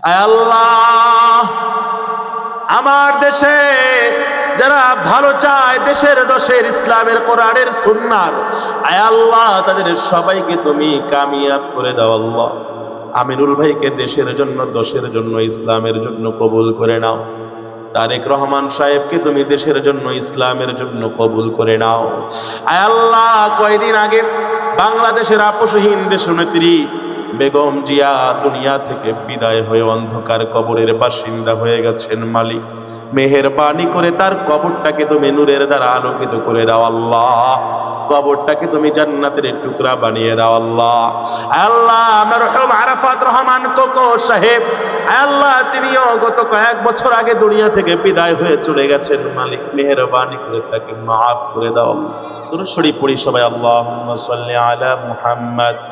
আল্লাহ। আমার দেশে যারা ভালো চায়, দেশের দশের ইসলামের কোরআনের সুন্নার আয় আল্লাহ, তাদের সবাইকে তুমি কামিয়াব করে দাও আল্লাহ। আমিনুল ভাইকে দেশের জন্য, দশের জন্য, ইসলামের জন্য কবুল করে নাও। তারেক রহমান সাহেবকে তুমি দেশের জন্য, ইসলামের জন্য কবুল করে নাও। আয় আল্লাহ, কয়দিন আগে বাংলাদেশের আপোষহীন দেশনেত্রী বেগম জিয়া দুনিয়া থেকে বিদায় হয়ে অন্ধকার কবরের বাসিন্দা হয়ে গেছেন মালিক। মেহেরবানি করে তার কবরটাকে তুমি নূরের দ্বারা আলোকিত করে দাও আল্লাহ। কবরটাকে তুমি জান্নাতের টুকরা বানিয়ে দাও আল্লাহ। আল্লাহ, মরহুম আরাফাত রহমান কোকো সাহেব। আল্লাহ, তিনিও গত কয়েক বছর আগে দুনিয়া থেকে বিদায় হয়ে চলে গেছেন মালিক। মেহেরবানি করে তাকে মাফ করে দাও। শরীফ পড়ি সবাই আল্লাহ সাল্লি আলা মুহাম্মদ।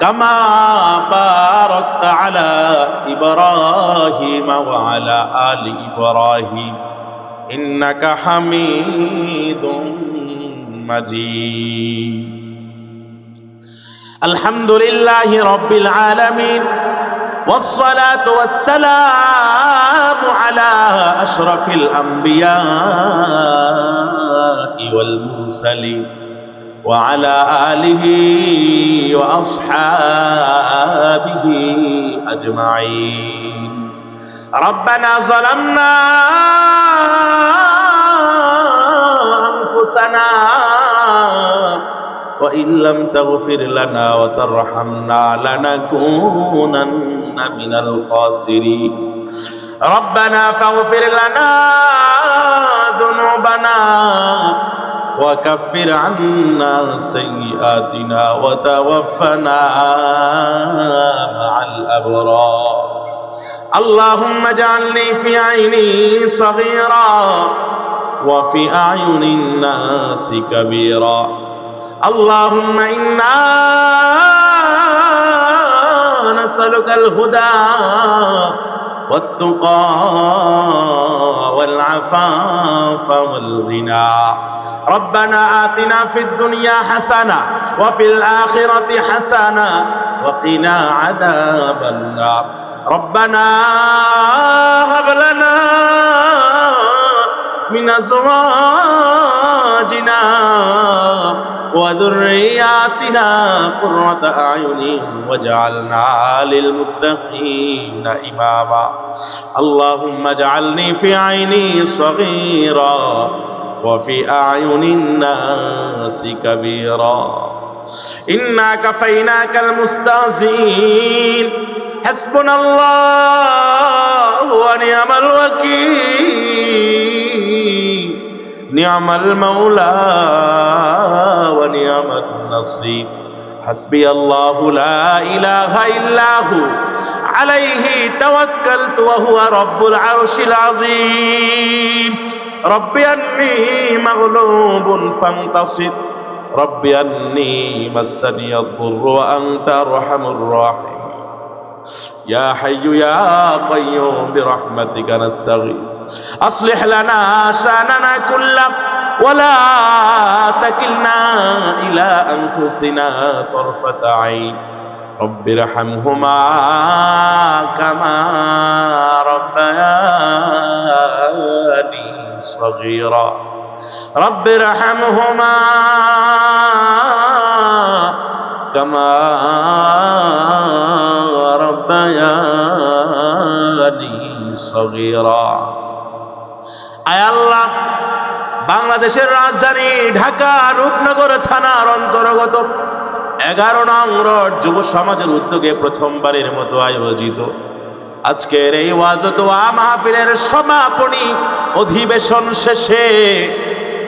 كما باركت على إبراهيم وعلى آل إبراهيم. إنك حميد مجيد. الحمد لله رب العالمين والصلاة والسلام على أشرف الأنبياء والمرسلين. وعلى آله وأصحابه أجمعين ربنا ظلمنا أنفسنا وإن لم تغفر لنا وترحمنا لنكونن من الخاسرين ربنا فاغفر لنا ذنوبنا وكفر عنا سيئاتنا وتوفنا مع الأبرار. اللهم اجعلني في عيني صغيرا وفي أعين الناس كبيرا. اللهم إنا نسألك الهدى والتقى والعفاف والغنى. ربنا آتنا في الدنيا حسنة وفي الآخرة حسنة وقنا عذاب النار. ربنا هب لنا من أزواجنا وذرياتنا قرة أعين واجعلنا للمتقين إماما. اللهم اجعلني في عيني صغيرا وفي أعين الناس كبيرا إنا كفيناك المستهزئين حسبنا الله ونعم الوكيل نعم المولى ونعم النصير حسبي الله لا إله إلا هو عليه توكلت وهو رب العرش العظيم رب أني مغلوب فانتصر رب أني مسني الضر وأنت أرحم الراحمين يا حي يا قيوم برحمتك نستغيث أصلح لنا شأننا كله ولا تكلنا إلى أنفسنا طرفة عين رب ارحمهما كما ربياني صغيرا رب ارحمهما كما ربياني صغيرا আয় আল্লাহ বাংলাদেশের রাজধানী ঢাকা রূপনগর থানার অন্তর্গত এগারো নং রোড যুব সমাজের উদ্যোগে প্রথমবারের মতো আয়োজিত আজকের এই ওয়াজত মাহফিলের সমাপনী অধিবেশন শেষে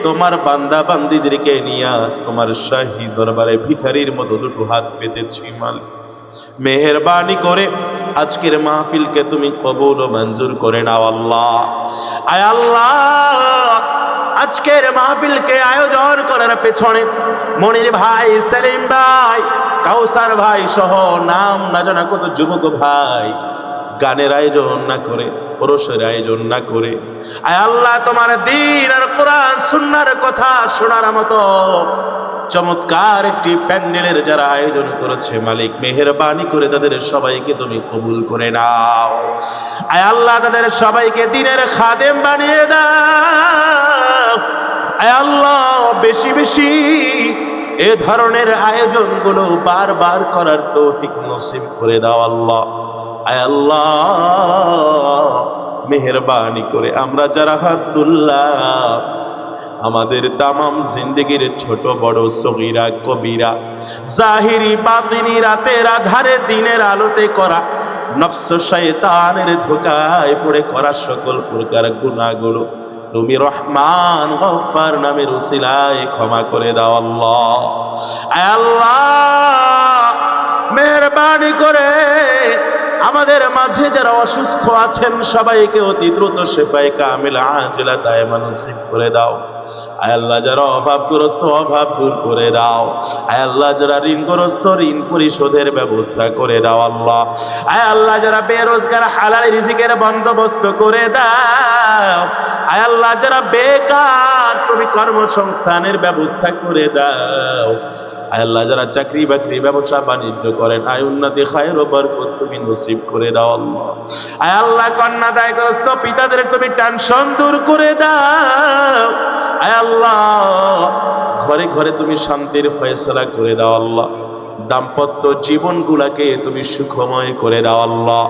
তোমার বান্দা বান্দিদেরকে নিয়ে তোমার শাহী দরবারে ভিখারির মতো দুটো হাত পেতেছি মালিক মেহরবানি করে আজকের মাহফিলকে তুমি কবুল ও মঞ্জুর করে নাও আল্লাহ। আয় আল্লাহ, আজকের মাহফিলকে আয়োজন করার পেছনে মনির ভাই, সেলিম ভাই, কাউসার ভাই সহ নাম না জানা কত যুবক ভাই গানের আয়োজন না করে পুরুষের আয়োজন না করে। আয় আল্লাহ, তোমার দিন আর কোরআন, সুন্নার কথা শোনার মতো চমৎকার একটি প্যান্ডেলের যারা আয়োজন করেছে, মালিক মেহেরবানি করে তাদের সবাইকে তুমি কবুল করে নাও। আয় আল্লাহ, তাদের সবাইকে দিনের খাদেম বানিয়ে দাও। আয় আল্লাহ, বেশি বেশি এ ধরনের আয়োজনগুলো বারবার করার তৌফিক নসিব করে দাও আল্লাহ। আয় আল্লাহ, মেহরবানি করে আমরা যারা হাত তুললাম, আমাদের তামাম জিন্দগির ছোট, বড় সগিরা, কবিরা, জাহিরি, বাতিনি, রাতের আধারে, দিনের আলোতে করা, নফস শয়তানের ধোকায় পড়ে করা সকল প্রকার গুনাহগুলো তুমি রহমান, গফফার নামের উসিলায় ক্ষমা করে দাও আল্লাহ। আল্লাহ, মেহরবানি করে আমাদের মাঝে যারা অসুস্থ আছেন, সবাইকে অতি দ্রুত সেপাই কামিল আজলা তাই মানসিক করে দাও। আল্লাহ যারা অভাবগ্রস্ত, অভাব দূর করে দাও। আয় আল্লাহ যারা ঋণগ্রস্ত, ঋণ পরিশোধের ব্যবস্থা করে দাও আল্লাহ। আয় আল্লাহ যারা বেরোজগার, হালাল রিজিকের বন্দোবস্ত করে দাও। আয় আল্লাহ যারা বেকার, তুমি কর্মসংস্থানের ব্যবস্থা করে দাও। আয় আল্লাহ যারা চাকরি বাকরি ব্যবসা বাণিজ্য করেন, আয় উন্নতি, খায়ের বরকত তুমি নসিব করে দাও আল্লাহ। আয় আল্লাহ কন্যা দায়গ্রস্ত পিতাদের তুমি টেনশন দূর করে দাও। আল্লাহ, ঘরে ঘরে তুমি শান্তির ফয়সলা করে দাও আল্লাহ। দাম্পত্য জীবনগুলাকে তুমি সুখময় করে দাও আল্লাহ।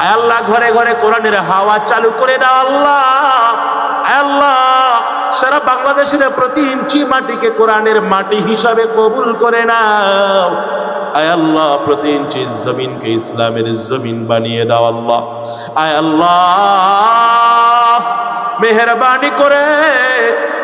আয় আল্লাহ, ঘরে ঘরে কোরআনের হাওয়া চালু করে দাও আল্লাহ। আল্লাহ, সারা বাংলাদেশের প্রতি ইঞ্চি মাটিকে কোরআনের মাটি হিসাবে কবুল করে নাও। আয় আল্লাহ, প্রতি ইঞ্চি জমিনকে ইসলামের জমিন বানিয়ে দাও আল্লাহ। আয় আল্লাহ, মেহরবানি করে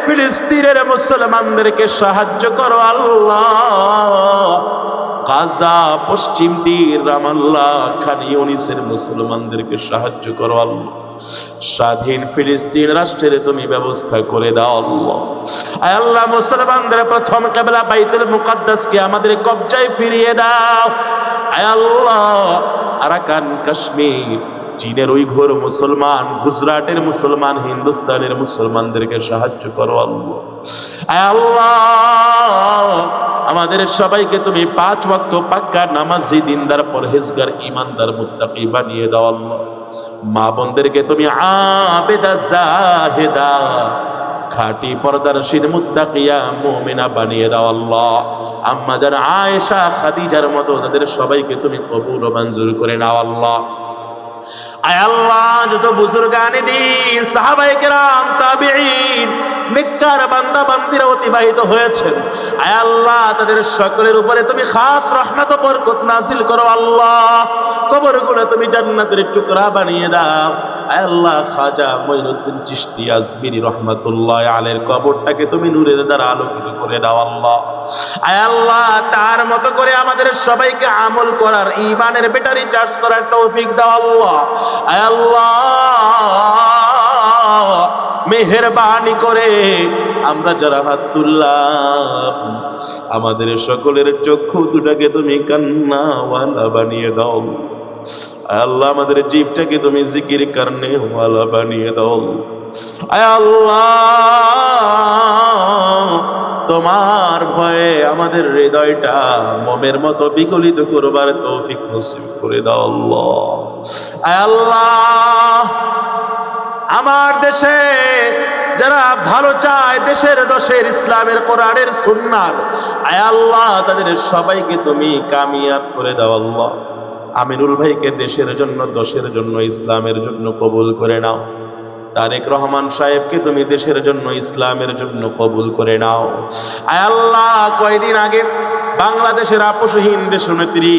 ফিলিস্তিনের মুসলমানদেরকে সাহায্য করো আল্লাহ। গাজা, পশ্চিম তীর, রামাল্লাহ খান ইউনিসের মুসলমানদেরকে সাহায্য করো আল্লাহ। স্বাধীন ফিলিস্তিন রাষ্ট্রের তুমি ব্যবস্থা করে দাও আল্লাহ। আল্লাহ, মুসলমানদের প্রথম কেবলা বাইতুল মুকাদ্দাসকে আমাদের কবজায় ফিরিয়ে দাও। আয় আল্লাহ, আরাকান, কাশ্মীর চীনের ওই ঘোর মুসলমান, গুজরাটের মুসলমান, হিন্দুস্তানের মুসলমানদেরকে সাহায্য করো আমাদের সবাইকে তুমি পাঁচ ওয়াক্ত পাক্কা নামাজি, দিনদার, পরহেজগার ইমানদার মুত্তাকি বানিয়ে দাও আল্লাহ। মা বোনদেরকে তুমি আবেদা, জাহেদা, খাটি পর্দারশীল মুত্তাকিয়া, মুমিনা বানিয়ে দাও আল্লাহ। আম্মা যারা আয়েশা, খাদিজার মতো, তাদের সবাইকে তুমি কবুল ও মঞ্জুর করে নাও আল্লাহ। বান্দা বান্দিরা অতিবাহিত হয়েছেন। আয় আল্লাহ, তাদের সকলের উপরে তুমি খাস রহমত বরকত নাজিল করো আল্লাহ। কবরগুলো তুমি জান্নাতের টুকরা বানিয়ে দাও। আয় আল্লাহ, খাজা মঈনুদ্দিন চিশতি আজমিরি রহমাতুল্লাহ আলের কবরটাকে তুমি নূরের দ্বারা আলোকিত করে দাও আল্লাহ। আয় আল্লাহ, তার মতো করে আমাদের সবাইকে আমল করার ইমানের ব্যাটারি চার্জ করার তৌফিক দাও আল্লাহ। আয় আল্লাহ, মেহেরবানি করে আমরা যারা হাত তুললাম আমাদের সকলের চক্ষু দুটাকে তুমি কান্নাওয়ালা বানিয়ে দাও। আল্লাহ, আমাদের জীবটাকে তুমি জিকির কারণে ওয়ালা বানিয়ে দাও। আল্লাহ, তোমার ভয়ে আমাদের হৃদয়টা মমের মতো বিগলিত করবার তৌফিক নসিব করে দাও আল্লাহ। আল্লাহ, আমার দেশে যারা ভালো চায় দেশের দশের ইসলামের কোরআনের সুন্নার আয় আল্লাহ, তাদের সবাইকে তুমি কামিয়াব করে দাও আল্লাহ। আমিনুল ভাইকে দেশের জন্য, দশের জন্য, ইসলামের জন্য কবুল করে নাও। তারেক রহমান সাহেবকে তুমি দেশের জন্য, ইসলামের জন্য কবুল করে নাও। আয় আল্লাহ, কয়দিন আগে বাংলাদেশের আপোষহীন দেশনেত্রী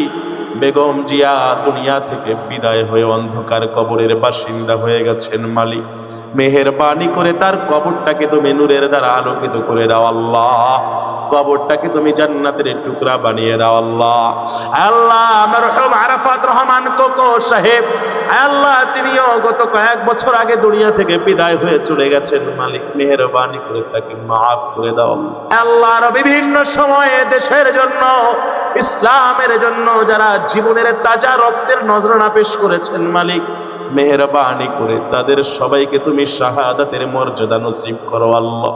বেগম জিয়া দুনিয়া থেকে বিদায় হয়ে অন্ধকার কবরের বাসিন্দা হয়ে গেছেন মালিক। মেহেরবানি করে তার কবরটাকে তুমি নূরের দ্বারা আলোকিত করে দাও, আল্লাহ। কবরটাকে তুমি জান্নাতের টুকরা বানিয়ে দাও, আল্লাহ। আল্লাহ, মরহুম আরাফাত রহমান কোকো সাহেব। আল্লাহ, তিনিও গত কয়েক বছর আগে দুনিয়া থেকে বিদায় হয়ে চলে গেছেন। মালিক, মেহেরবানি করে তাকে মাফ করে দাও। আল্লাহর বিভিন্ন সময়ে দেশের জন্য, ইসলামের জন্য যারা জীবনের তাজা রক্তের নজরানা পেশ করেছেন, মালিক মেহরবানি করে, তাদের সবাইকে তুমি শাহাদাতের মর্যাদা নসিব করো আল্লাহ।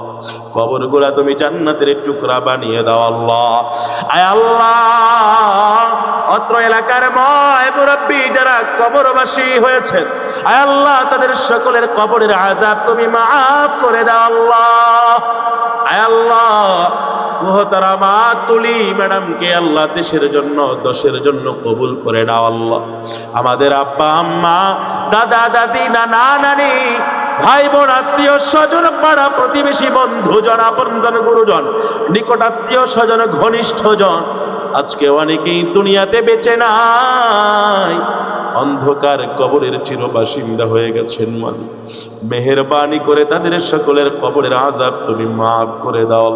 কবরগুলা তুমি জান্নাতের টুকরা বানিয়ে দাও আল্লাহ। আয় আল্লাহ, অত্র এলাকার ময় মুরব্বী যারা কবরবাসী হয়েছেন, আয় আল্লাহ, তাদের সকলের কবরের আজাব তুমি মাফ করে দাও আল্লাহ। আয় আল্লাহ মোহতারামা তুলি ম্যাডামকে আল্লাহ দেশের জন্য, দশের জন্য কবুল করে দাও আল্লাহ। আমাদের আব্বা, আম্মা দাদা, দাদি, নানা, নানি ভাই বোন আত্মীয় স্বজন, পাড়া প্রতিবেশী, বন্ধু জন, আপনজন, গুরুজন, নিকট আত্মীয় স্বজন, ঘনিষ্ঠ জন, আজকে অনেকেই দুনিয়াতে বেঁচে নাই। অন্ধকার কবরের চিরবাসিন্দা হয়ে গেছেন মালিক। মেহেরবানি করে তাদের সকলের কবরের আজাব তুমি মাফ করে দাও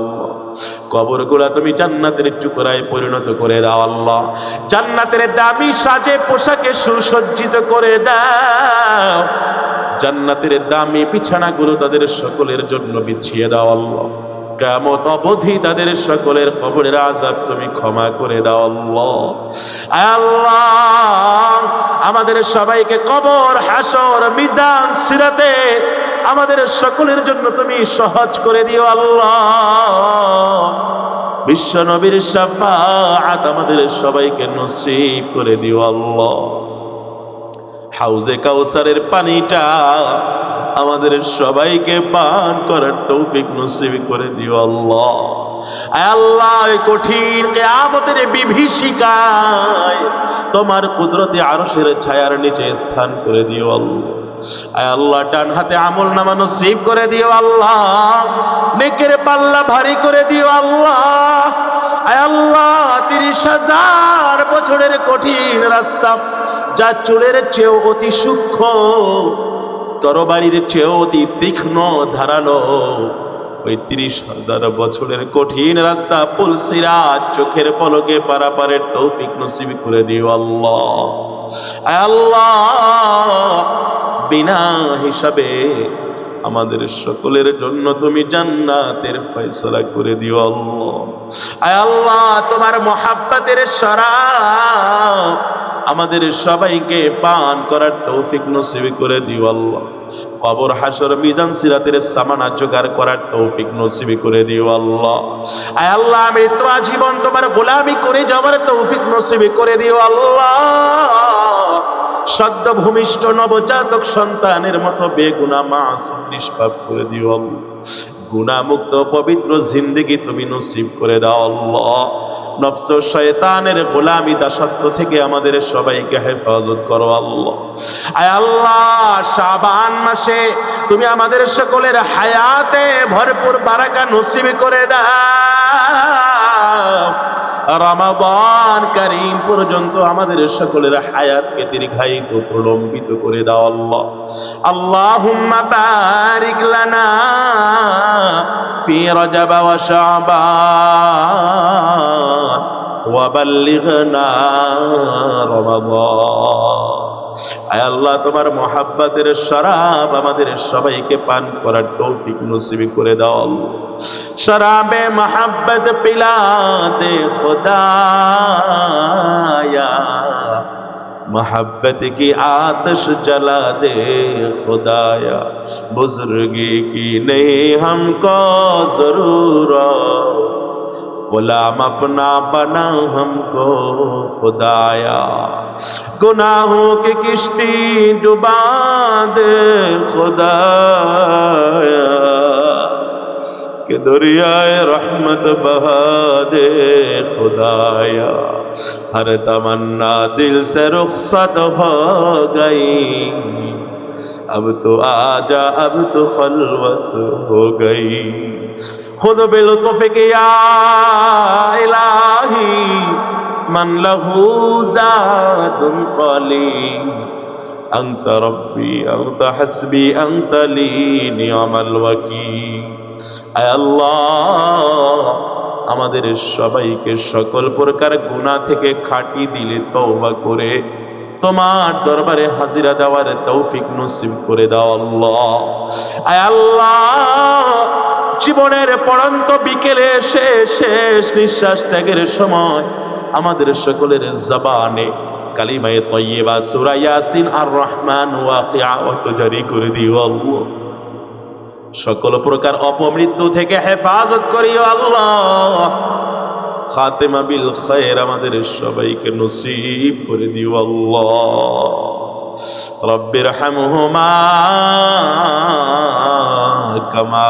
কবরগুলা তুমি জান্নাতের টুকরায় পরিণত করে দাও আল্লাহ। জান্নাতের দামি সাজে পোশাকে সুসজ্জিত করে দাও। জান্নাতের দামি বিছানাগুলো তাদের সকলের জন্য বিছিয়ে দাও আল্লাহ। কেমত অবধি তাদের সকলের কবরের আজাব তুমি ক্ষমা করে দাও আল্লাহ। আল্লাহ, আমাদের সবাইকে কবর হাসর মিজান, সিরাতে আমাদের সকলের জন্য তুমি সহজ করে দিও আল্লাহ। বিশ্ব নবীর সাফাত আমাদের সবাইকে নসিব করে দিও আল্লাহ। হাউজে কাউসারের পানিটা আমাদের সবাইকে পান করার তৌফিক নসিব করে দিও আল্লাহ। আল্লাহ কঠিন বিভীষিকায় তোমার কুদরতি আরশের ছায়ার নিচে স্থান করে দিও আল্লাহ। আল্লাহ টান হাতে আমল নামা নসিব করে দিও আল্লাহ। নেকের পাল্লা ভারী করে দিও আল্লাহ। তিরিশ হাজার বছরের কঠিন রাস্তা, যা চুলের চেয়েও অতি সূক্ষ্ম, তরবারির চেয়েও অতি তীক্ষ্ণ, ধারালো। ওই হাজার বছরের কঠিন রাস্তা পুল সিরাজ, চোখের পলকে পারাপারের তৌফিক নসিব করে দিও আল্লাহ। আল্লাহ, বিনা হিসাবে আমাদের সকলের জন্য তুমি জান্নাতের ফয়সলা করে দিও আল্লাহ। আয় আল্লাহ, তোমার মহাব্বাতের শরাব আমাদের সবাইকে পান করার তৌফিক নসিব করে দিও আল্লাহ। কবর, হাসর, মিজান, সিরাতের সামানা জোগাড় করার তৌফিক নসিব করে দিও আল্লাহ। আয় আল্লাহ, আমি তো আজীবন তোমার গোলামি করে যাওয়ার তৌফিক নসিব করে দিও আল্লাহ। সদ্য ভূমিষ্ঠ নবজাতক সন্তানের মতো বেগুনা মাস নিষ্পাপ করে দিও গুণামুক্ত পবিত্র জিন্দেগি তুমি নসিব করে দাও আল্লাহ। শয়তানের গোলামি দাসত্ব থেকে আমাদের সবাইকে হেফাজত করো আল্লাহ। আয় আল্লাহ, শাবান মাসে তুমি আমাদের সকলের হায়াতে ভরপুর বারাকা নসিব করে দাও। রমাবান করিম পর্যন্ত আমাদের সকলের হায়াতকে দীর্ঘায়িত, প্রলম্বিত করে দাও আল্লাহ। আল্লাহুম্মা বারিক লানা ফি রজব ওয়া শাবান ওয়া বাল্লিগনা রমাদান। আয় আল্লাহ, তোমার মহাব্বাতের শরাব আমাদের সবাইকে পান করার টৌফিক নসিবি করে দাও শরাবে মহাব্বত পিলাতে খোদায়া। মহাব্বত কি আতশ جلا দে خدایا بزرگی কি নেই হমক کو غلام اپنا بنا ہم کو، خدایا۔ گناہوں کی کشتی ڈبا دے خدایا۔ کہ دریائے رحمت بہا دے، خدایا۔ ہر تمنا دل سے رخصت ہو گئی۔ اب تو آجا، اب تو خلوت ہو گئی۔ خذ بلطفك يا إلهي من له زاد قليل أنت ربي أنت حسبي أنت আমাদের সবাইকে সকল প্রকার গুণা থেকে খাটি দিলে তওবা করে, তোমার দরবারে হাজিরা দেওয়ার তৌফিক নসিব করে দাও আল্লাহ। আয় আল্লাহ জীবনের পড়ন্ত বিকেলে এসে শেষ নিঃশ্বাস ত্যাগের সময় আমাদের সকলের জবানে কালিমায়ে তৈয়বা সূরা ইয়াসিন আর রহমান জারি করে দিও আল্লাহ। সকল প্রকার অপমৃত্যু থেকে হেফাজত করিও আল্লাহ। খাতেমা বিল খায়ের আমাদের সবাইকে নসিব করে দিও আল্লাহ। রব্বির হামহুমা কামা